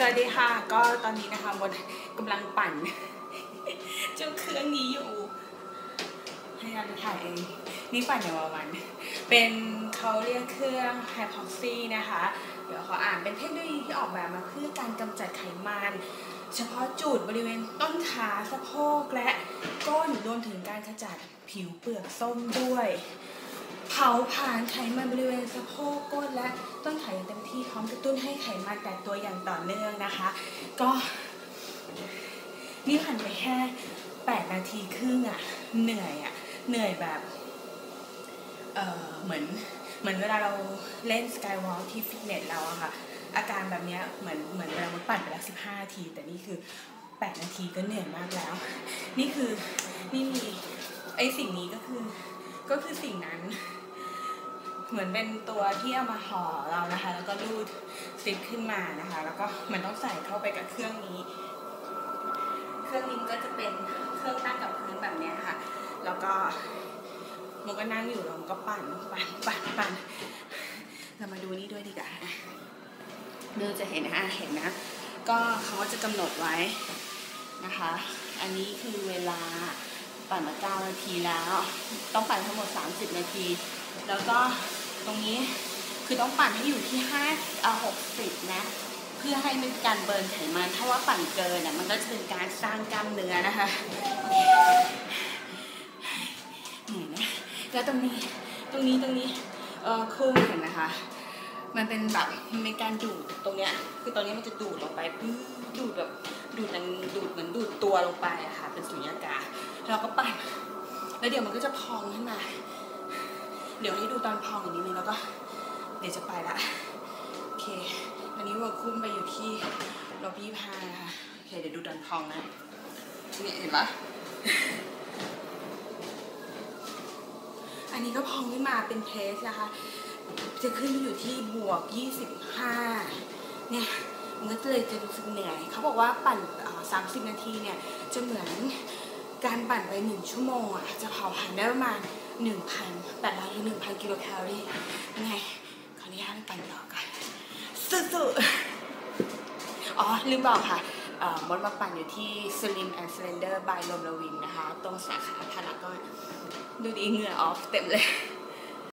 สวัสดีค่ะ ก็ตอนนี้นะคะมดกำลังปั่นเจ้าเครื่องนี้อยู่ให้เราถ่ายเองนี่ปั่นในวันวัน เป็นเขาเรียกเครื่องไฮพอกซีนะคะ เดี๋ยวขออ่านเป็นเทคโนโลยีที่ออกแบบมาเพื่อการกำจัดไขมันเฉพาะจุดบริเวณต้นขาสะโพกและก้นรวมถึงการขจัดผิวเปลือกส้มด้วย ผาผลาญไขมันบริเวณสะโพกก้นและต้นขาอย่างเต็มที่พร้อมกระตุ้นให้ไขมันแตกตัวอย่างต่อเนื่องนะคะ ก็นี่ผ่านไปแค่ 8 นาทีครึ่งอะเหนื่อยอะเหนื่อยแบบเออเหมือนเหมือนเวลาเราเล่นสกายวอล์ที่ฟิตเนสเราอะค่ะ อาการแบบเนี้ยเหมือนเหมือนเวลามันปั่นไปแล้ว15นาที แต่นี่คือ 8 นาทีก็เหนื่อยมากแล้ว นี่คือนี่มีไอสิ่งนี้ก็คือก็คือสิ่งนั้น มือนเป็นตัวที่เอามาห่อเรานะคะ แล้วก็รูดซิปขึ้นมานะคะ แล้วก็มันต้องใส่เข้าไปกับเครื่องนี้ เครื่องนี้ก็จะเป็นเครื่องตั้งกับพื้นแบบเนี้ยค่ะ แล้วก็มันก็นั่งอยู่แล้วมันก็ปั่นปั่นปั่นปั่นเรามาดูนี่ด้วยดีกว่าเดี๋ยวจะเห็นนะเห็นนะ ก็เขาก็จะกำหนดไว้นะคะ อันนี้คือเวลาปั่นมา9นาทีแล้ว ต้องปั่นทั้งหมด 30 นาที แล้วก็ ตรงนี้คือต้องปั่นให้อยู่ที่5อะ60นะ เพื่อให้มันการเบิร์นไขมันถ้าว่าปั่นเกินอะมันก็จะเป็นการสร้างกล้ามเนื้อนะคะนี่นะแล้วตรงนี้ตรงนี้ตรงนี้เออคุ้มเห็นนะคะ มันเป็นแบบมันเป็นการดูดตรงเนี้ยคือตรงนี้มันจะดูดลงไปปื้อดูดแบบดูดมันดูดเหมือนดูดตัวลงไปอะค่ะ เป็นสุญญากาศเราก็ปั่นแล้วเดี๋ยวมันก็จะพองขึ้นมา เดี๋ยวให้ดูตอนพองอีกนิดนึงแล้วก็ เดี๋ยวจะไปละ โอเคอันนี้เวิร์คคุ้มไปอยู่ที่ล็อบบี้พานะคะโอเค เดี๋ยวดูตอนพองนะ นี่เห็นปะอันนี้ก็พองขึ้นมาเป็นเพสนะคะ จะขึ้นอยู่ที่บวก 25 เนี่ยมันก็เลยจะรู้สึกเหนื่อย เขาบอกว่าปั่นสามสิบนาทีเนี่ย จะเหมือนการปั่นไปหนึ่งชั่วโมงอะ จะเผาผลาญได้ประมาณ หนึ่งพันแปดร้อยถึงหนึ่งพันกิโลแคลอรี่ยังไง ขออนุญาตไปปั่นต่อกันสุดๆอ๋อ ลืมบอกค่ะมดมาปั่นอยู่ที่ Slim and Slender by ลมลวินนะคะ ตรงสาขาพารากอนดูดีเหงื่อออฟเต็มเลย